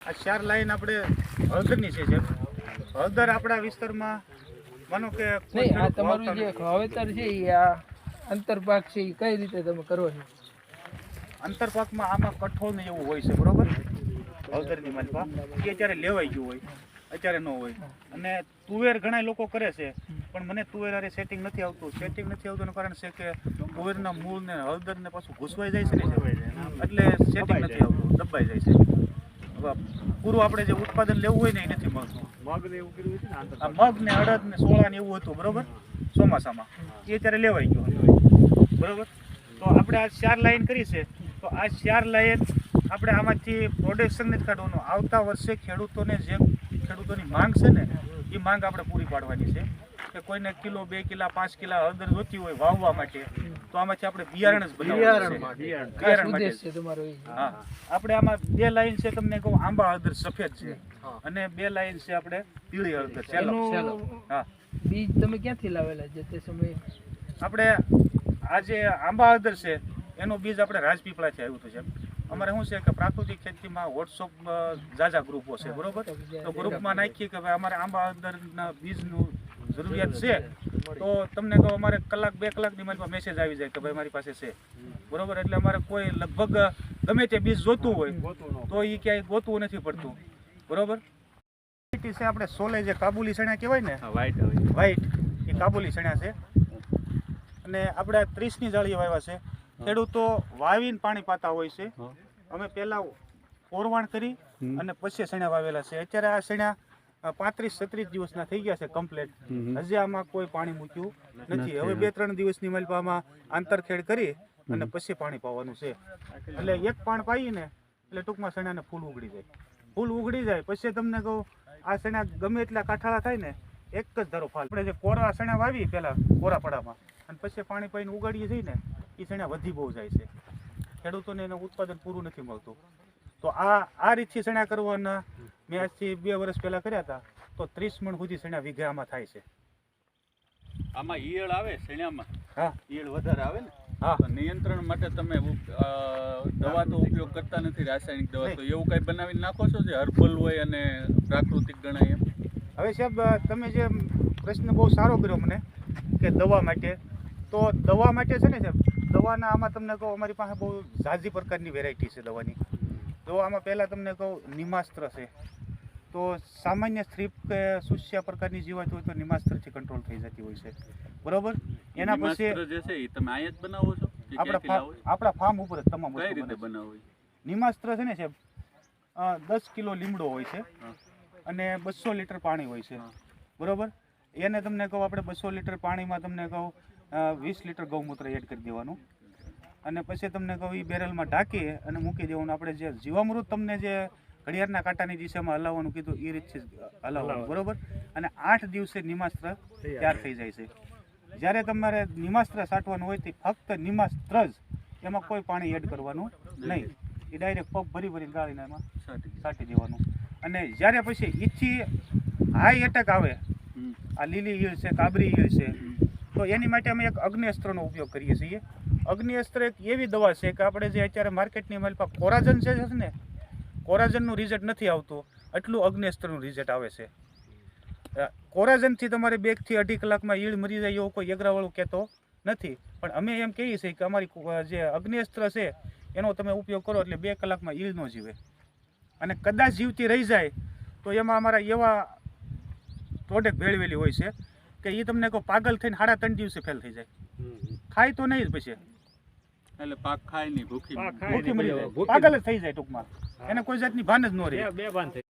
આ ચાર લાઈન આપણે હળદરની છે જેમ. હળદર આપણા વિસ્તારમાં માનો કે નહીં આ તમારું જે. વાવેતર છે એ આ અંતરપાક છે એ કઈ રીતે તમે કરો છો? અંતરપાકમાં આમાં કઠોળ ને એવું હોય છે બરોબર? હળદરની માલપા એ અત્યારે લેવાઈ ગયું હોય અત્યારે ન હોય. અને તુવેર ઘણા લોકો કરે છે પણ મને તુવેર હારે સેટિંગ નથી આવતું. સેટિંગ નથી આવતું કારણ છે કે તુવેરના મૂળ ને હળદર ને પાછું ઘૂસવાઈ જાય છે ને? એટલે સેટિંગ નથી આવતું દબાઈ જાય છે. પૂરું આપણે જે ઉત્પાદન લેવું હોય ને એ નથી મળતું. મગ ને અડદ ને સોળા ને એવું હતું બરોબર? ચોમાસામાં. એ અત્યારે લેવાઈ ગયું બરોબર? તો આપણે આ ચાર લાઈન કરી છે. તો આ ચાર લાઈન આપણે આમાંથી પ્રોડક્શન નથી કાઢવાનું. આવતા વર્ષે ખેડૂતોને જે ખેડૂતોની માંગ છે ને એ માંગ આપણે પૂરી પાડવાની છે. કે કોઈને કિલો બે કિલા પાંચ કિલા હળદર જોતી હોય વાવવા માટે તો આમાંથી આપણે બિયારણ જ બિયારણ માટે. હા. આપણે આમાં બે લાઈન છે તમને કહું આંબા હળદર સફેદ છે. અને બે લાઈન છે આપણે પીળી હળદર. એનું હા. બીજ તમે ક્યાંથી લાવેલા છે તે સમયે? આપણે આ જે આંબા હળદર છે એનું બીજ આપણે રાજપીપળાથી આવ્યું હતું છે અમારે શું છે કે પ્રાકૃતિક ખેતીમાં વોટ્સઅપ જાજા ગ્રુપો છે બરોબર? તો ગ્રુપમાં નાખીએ કે ભાઈ અમારે આંબા હળદરના બીજનું જરૂરિયાત છે તો તમને કહો અમારે કલાક બે કલાકની મારી પાસે મેસેજ આવી જાય કે ભાઈ મારી પાસે છે. બરોબર? એટલે અમારે કોઈ લગભગ ગમે તે બીજ જોતું હોય તો એ ક્યાંય ગોતવું નથી પડતું. બરોબર? છે આપણે સોલે જે કાબુલી ચણા કહેવાય ને? વ્હાઈટ એ કાબુલી ચણા છે. અને આપણે ત્રીસની જાળી વાવ્યા છે. ખેડૂતો વાવીને પાણી પાતા હોય છે. અમે પહેલાં ઓરવાણ કરી અને પછી સણ્યા વાવેલા છે. અત્યારે આ ચણા પાંત્રીસ છત્રીસ દિવસના થઈ ગયા છે કમ્પ્લેટ હજી આમાં કોઈ પાણી મૂક્યું નથી. હવે બે ત્રણ દિવસની મલપામાં આંતરખેડ કરી અને પછી પાણી પાવાનું છે. એટલે એક પાણ પાઈને એટલે ટૂંકમાં સણાને ફૂલ ઉગડી જાય. ફૂલ ઉગડી જાય પછી તમને કહું આ સણા ગમે એટલા કાંઠાળા થાય ને એક જ ધારો ફાલ. આપણે જે કોરા સણા વાવી પેલા કોરા પડામાં અને પછી પાણી પાઈને ઉગાડીએ છીએ ને એ સણા વધી બહુ જાય છે. ખેડૂતોને એનું ઉત્પાદન પૂરું નથી મળતું. તો આ આ રીતથી સણા કરવાના મેં આજથી બે વર્ષ પહેલા કર્યા હતા તો ત્રીસ મણ સુધી શેણા વીઘામાં થાય છે. આમાં ઈયળ આવે શેણામાં હા. ઈયળ વધારે આવે ને? હા. નિયંત્રણ માટે તમે દવા તો ઉપયોગ કરતા નથી રાસાયણિક દવા તો એવું કંઈ બનાવીને નાખો છો જે હર્બલ હોય અને પ્રાકૃતિક ગણાય એમ? હવે સાહેબ તમે જે પ્રશ્ન બહુ સારો કર્યો મને કે દવા માટે તો દવા માટે છે ને સાહેબ દવાના આમાં તમને કહું અમારી પાસે બહુ ઝાઝી પ્રકારની વેરાયટી છે દવાની. તો આમાં પહેલાં તમને કહું નિમાસ્ત્ર છે. તો સામાન્ય સ્ત્રીપ કે સુસ્યા પ્રકારની જીવાત હોય તો નિમાસ્ત્રથી કંટ્રોલ થઈ જતી હોય છે. બરોબર? એના પછી જે છે એ તમે અહીંયા જ બનાવો છો આપણા આપણા ફાર્મ ઉપર જ તમામ કઈ રીતે બનાવો નિમાસ્ત્ર છે ને સાહેબ દસ કિલો લીમડો હોય છે અને બસો લીટર પાણી હોય છે. બરોબર? એને તમને કહું આપણે બસો લીટર પાણીમાં તમને કહું વીસ લીટર ગૌમૂત્ર એડ કરી દેવાનું. અને પછી તમને કહું એ બેરલમાં ઢાંકી અને મૂકી દેવાનું. આપણે જે જીવામૃત તમને જે ઘડિયાળના કાંટાની દિશામાં હલાવવાનું કીધું એ રીતથી હલાવવાનું બરોબર? અને આઠ દિવસે નિમાસ્ત્ર તૈયાર થઈ જાય છે. જ્યારે તમારે નિમાસ્ત્ર સાટવાનું હોય તે ફક્ત નિમાસ્ત્ર જ એમાં કોઈ પાણી એડ કરવાનું નહીં. એ ડાયરેક્ટ પગ ભરી ભરી ગાળીને એમાં સાટી દેવાનું. અને જ્યારે પછી ઈચ્છી હાઈ એટેક આવે આ લીલી ઈયળ છે કાબરી ઈયળ છે તો એની માટે અમે એક અગ્નિઅસ્ત્રનો ઉપયોગ કરીએ છીએ. અગ્નિઅસ્ત્ર એક એવી દવા છે કે આપણે જે અત્યારે માર્કેટની મારી પાસે કોરાજન છે ને કોરાજનનું રિઝલ્ટ નથી આવતું. એટલું અગ્નેસ્ત્રનું રિઝલ્ટ આવે છે. કોરાજનથી તમારે બેગથી અઢી કલાકમાં ઈળ મરી જાય એવો કોઈ યગરાવાળું કહેતો નથી. પણ અમે એમ કહીએ છીએ કે અમારી જે અગ્નિઅસ્ત્ર છે એનો તમે ઉપયોગ કરો એટલે બે કલાકમાં ઈળ ન જીવે. અને કદાચ જીવતી રહી જાય તો એમાં અમારા એવા પ્રોડક્ટ ભેળવેલી હોય છે કે એ તમને કહો પાગલ થઈને સાડા ત્રણ દિવસે ફેલ થઈ જાય. ખાય તો નહીં જ પછી. એટલે પાક ખાય નહીં ભૂખી ભૂખી મરી જાય. પાગલ જ થઈ જાય ટૂંકમાં. એને કોઈ જાતની ભાન જ ન રહે. બે બાંધ